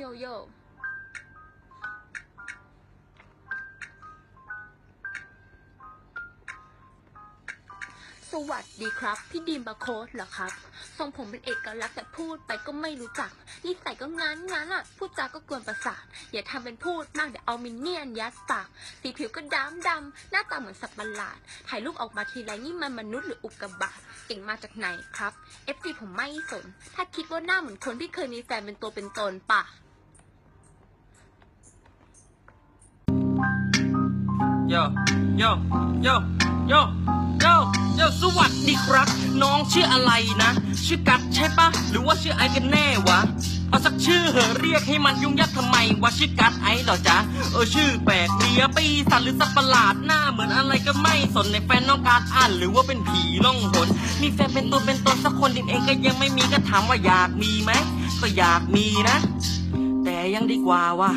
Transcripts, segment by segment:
โยโย่สวัสดีครับ พี่ดีมบาโคสเหรอครับทรงผมเป็นเอกลักษณ์แต่พูดไปก็ไม่รู้จักนิสัยก็งั้นงั้นอะพูดจาก็กวนประสาทอย่าทำเป็นพูดมากเดี๋ยวเอามินเนี่ยนยัดปากสีผิวก็ดำดำหน้าตาเหมือนสัตว์ประหลาด ถ่ายรูปออกมาทีไรนี่มันมนุษย์หรืออุกกาบาตเก่งมาจากไหนครับ FC ผมไม่สน ถ้าคิดว่าหน้าเหมือนคนที่เคยมีแฟนเป็นตัวเป็นตนป่ะ โยโยโยโยโยโยสวัสดีครับ น้องชื่ออะไรนะ ชื่อกัดใช่ปะหรือว่าชื่อไอกันแน่วะ เอาสักชื่อเหอะเรียกให้มันยุ่งยากทำไมวะชื่อกัดไอเหรอจ๊ะเออชื่อแปลกเดียปีศาจหรือสัตว์ประหลาดหน้าเหมือนอะไรก็ไม่สนในแฟนน้องการอ่านหรือว่าเป็นผีล่องหนมีแฟนเป็นตัวเป็นตนสักคนดิเองก็ยังไม่มีก็ถามว่าอยากมีไหมก็อยากมีนะ แต่ยังดีกว่าวะ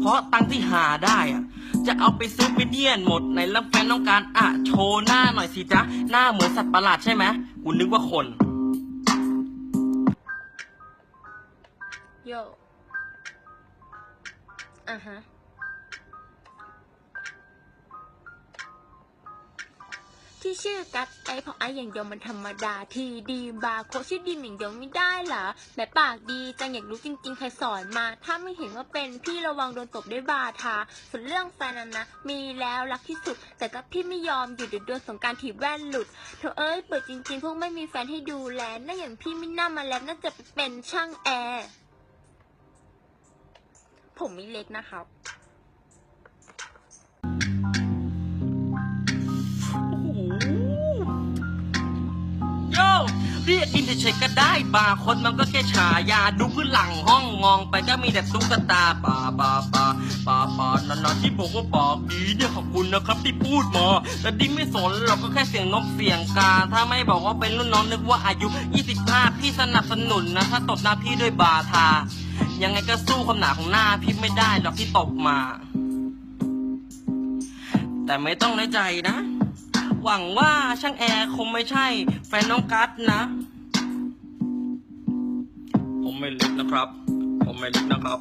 เพราะตังที่หาได้อะ จะเอาไปซื้อไปเนียนหมดในแล้วแฟนต้องการอะโชว์หน้าหน่อยสิจ๊ะ หน้าเหมือนสัตว์ประหลาดใช่ไหมกูนึกว่าคน โยอะฮะ ที่ชื่อกัดไอเพราะไออย่างเดียวมันธรรมดาทีดีบาร์โคชื่อดีมอย่างเดียวไม่ได้เหรอแบบปากดีจังอยากรู้จริงๆใครสอนมา ถ้าไม่เห็นว่าเป็นพี่ระวังโดนตบด้วยบาทา ส่วนเรื่องแฟนนั้นนะ มีแล้วรักที่สุด แต่ก็พี่ไม่ยอมอยู่เดี๋ยวโดนสงการถีบแว่นหลุดเธอเอ้ยเปิดจริงๆ พวกไม่มีแฟนให้ดูแลน่าอย่างพี่ไม่น่ามาแล้วน่าจะเป็นช่างแอร์ผมไม่เล็กนะครับ เรียกอินเฉยๆก็ได้บาคนมันก็แค่ฉายาดูพื้นหลังห้องมองไปก็มีแต่ตุ๊กตาปาปาปาปาปานานๆที่ผมก็บอกดีเนี่ยขอบคุณนะครับที่พูดมาแต่ดิ้งไม่สนเราก็แค่เสียงนกเสียงกา ถ้าไม่บอกว่าเป็นรุ่นน้องนึกว่าอายุ 25 พี่สนับสนุนนะถ้าตบหน้าพี่ด้วยบาทา ยังไงก็สู้ความหนาของหน้าพี่ไม่ได้หรอกที่ตบมา แต่ไม่ต้องในอยใจนะ หวังว่าช่างแอร์คงไม่ใช่ แฟนน้องกัสนะ ผมไม่เล็กนะครับ ผมไม่เล็กนะครับ